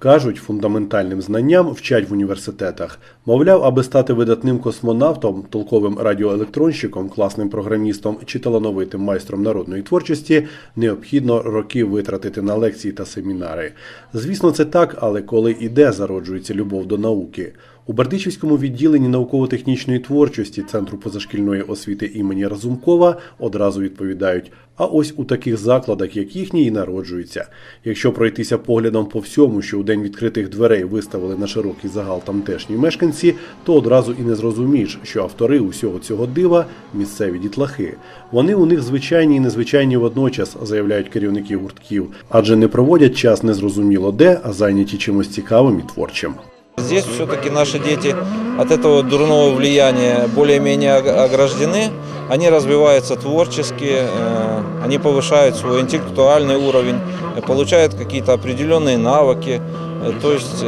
Кажуть, фундаментальним знанням вчать в університетах. Мовляв, аби стати видатним космонавтом, толковим радіоелектронщиком, класним програмістом чи талановитим майстром народної творчості, необхідно роки витратити на лекції та семінари. Звісно, це так, але коли іде, зароджується любов до науки. У Бердичівському відділенні науково-технічної творчості Центру позашкільної освіти імені Разумкова одразу відповідають: а ось у таких закладах, як їхній, і народжуються. Якщо пройтися поглядом по всьому, що у день відкритих дверей виставили на широкий загал тамтешні мешканці, то одразу і не зрозумієш, що автори усього цього дива місцеві дітлахи. Вони у них звичайні і незвичайні водночас, заявляють керівники гуртків, адже не проводять час незрозуміло де, а зайняті чимось цікавим і творчим. Здесь все-таки наши дети от этого дурного влияния более-менее ог- ограждены. Они развиваются творчески, э, они повышают свой интеллектуальный уровень, э, получают какие-то определенные навыки, э, то есть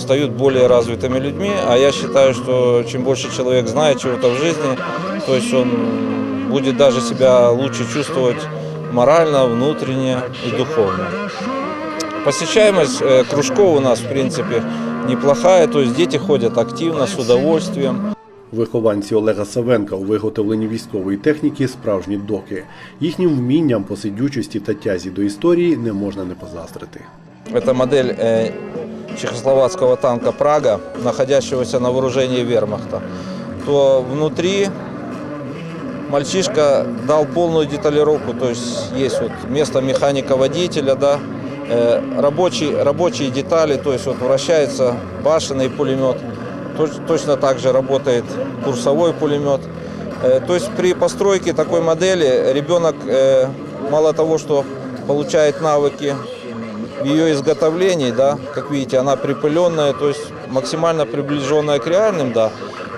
стают более развитыми людьми. А я считаю, что чем больше человек знает чего-то в жизни, то есть он будет даже себя лучше чувствовать морально, внутренне и духовно. Посещаемость кружков у нас, в принципе, неплохая, то есть дети ходят активно, с удовольствием. Вихованці Олега Савенка у виготовленні військової техніки справжні доки. Їхнім вмінням, посидючості та тязі до історії не можна не позаздрити. Это модель э, чехословацкого танка «Прага», находящегося на вооружении вермахта. То внутри мальчишка дал полную деталировку, то есть есть вот место механика-водителя, да, э, Рабочие, рабочие детали, то есть вот вращается башенный пулемет, Точ- точно так же работает курсовой пулемет. Э, То есть при постройке такой модели ребенок э, мало того, что получает навыки в ее изготовлении, да, как видите, она припыленная, то есть максимально приближенная к реальным, да,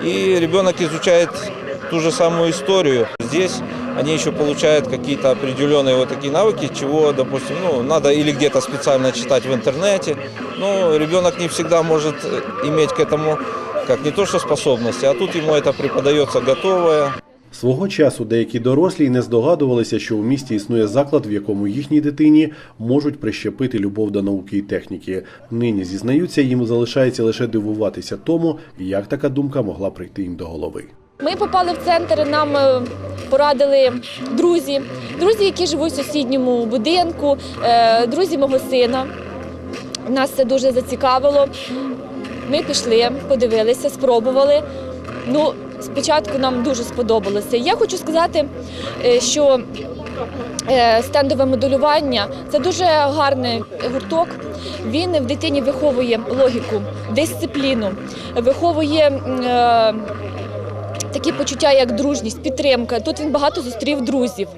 и ребенок изучает ту же самую историю. Здесь они еще получают какие-то определенные вот такие навыки, чего, допустим, ну, надо или где-то специально читать в интернете, но ребенок не всегда может э, иметь к этому как не то что способности, а тут ему это преподается готовое, Свого часу деякі дорослі й не здогадувалися, що у місті існує заклад, в якому їхній дитині можуть прищепити любов до науки і техніки. Нині зізнаються, їм залишається лише дивуватися тому, як така думка могла прийти їм до голови. Ми попали в центр, нам е, порадили друзі, друзі, які живуть в сусідньому будинку, е, друзі мого сина. Нас це дуже зацікавило. Ми пішли, подивилися, спробували. Ну, спочатку нам дуже сподобалося. Я хочу сказати, е, що стендове моделювання це дуже гарний гурток. Він в дитині виховує логіку, дисципліну, виховує. Такі почуття, як дружність, підтримка. Тут він багато зустрів друзів.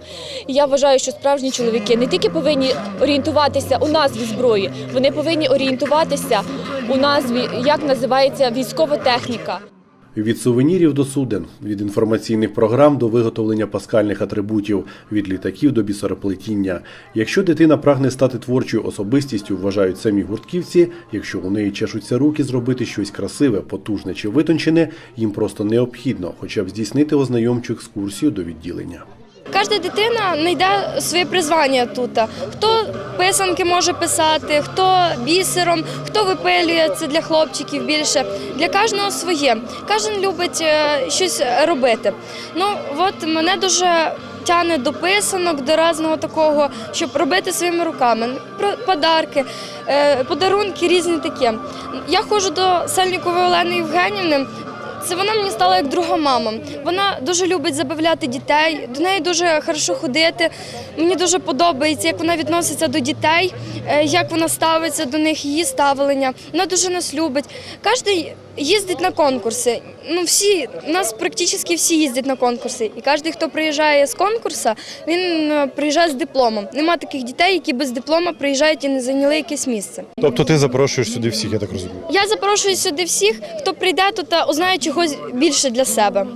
І я вважаю, що справжні чоловіки не тільки повинні орієнтуватися у назві зброї, вони повинні орієнтуватися у назві, як називається військова техніка. Від сувенірів до суден, від інформаційних програм до виготовлення паскальних атрибутів, від літаків до бісероплетіння. Якщо дитина прагне стати творчою особистістю, вважають самі гуртківці, якщо у неї чешуться руки зробити щось красиве, потужне чи витончене, їм просто необхідно, хоча б здійснити ознайомчу екскурсію до відділення. Кожна дитина знайде своє призвання тут. Хто писанки може писати, хто бісером, хто випилює це для хлопчиків більше. Для кожного своє. Кожен любить е, щось робити. Ну от мене дуже тягне до писанок, до різного такого, щоб робити своїми руками. Подарки, е, подарунки різні такі. Я ходжу до Сальнікової Олени Євгенівни. Це вона мені стала як друга мама. Вона дуже любить забавляти дітей, до неї дуже хорошо ходити. Мені дуже подобається, як вона відноситься до дітей, е, як вона ставиться до них, її ставлення. Вона дуже нас любить. Кожен їздить на конкурси. Ну всі у нас практично всі їздять на конкурси. І кожен, хто приїжджає з конкурсу, він е, приїжджає з дипломом. Нема таких дітей, які без диплома приїжджають і не зайняли якесь місце. Тобто ти запрошуєш сюди всіх, я так розумію. Я запрошую сюди всіх, хто прийде тут та узнає чогось більше для себе.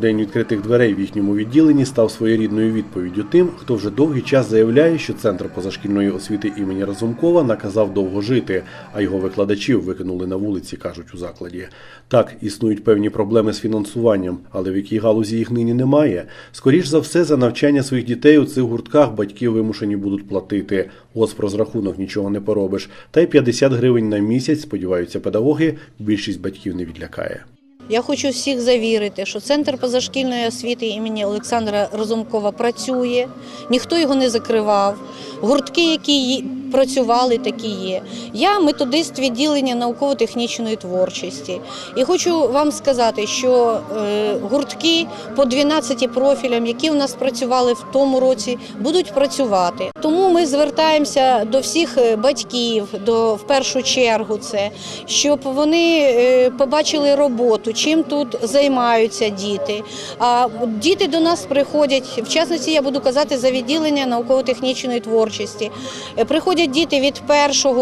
День відкритих дверей в їхньому відділенні став своєрідною відповіддю тим, хто вже довгий час заявляє, що центр позашкільної освіти імені Разумкова наказав довго жити, а його викладачів викинули на вулиці, кажуть у закладі. Так, існують певні проблеми з фінансуванням, але в якій галузі їх нині немає. Скоріш за все, за навчання своїх дітей у цих гуртках батьки вимушені будуть платити. Ось про розрахунок нічого не поробиш. Та й 50 гривень на місяць, сподіваються педагоги, більшість батьків не відлякає. Я хочу всіх завірити, що центр позашкільної освіти імені Олександра Розумкова працює, ніхто його не закривав. Гуртки, які працювали, такі є. Я методист відділення науково-технічної творчості. І хочу вам сказати, що е, гуртки по 12 профілям, які в нас працювали в тому році, будуть працювати. Тому ми звертаємося до всіх е, батьків, до в першу чергу це, щоб вони е, побачили роботу, чим тут займаються діти. А діти до нас приходять, в частності я буду казати за відділення науково-технічної творчості. Е, Приходять діти від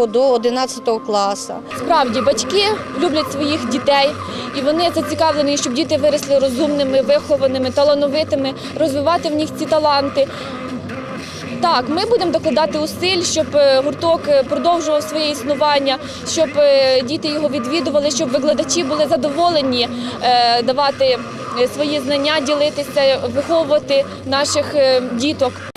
1 до 11 класу. Справді батьки люблять своїх дітей, і вони зацікавлені, щоб діти виросли розумними, вихованими, талановитими, розвивати в них ці таланти. Так, ми будемо докладати усиль, щоб е, гурток е, продовжував своє існування, щоб е, діти його відвідували, щоб викладачі були задоволені давати свої знання, ділитися, виховувати наших діток.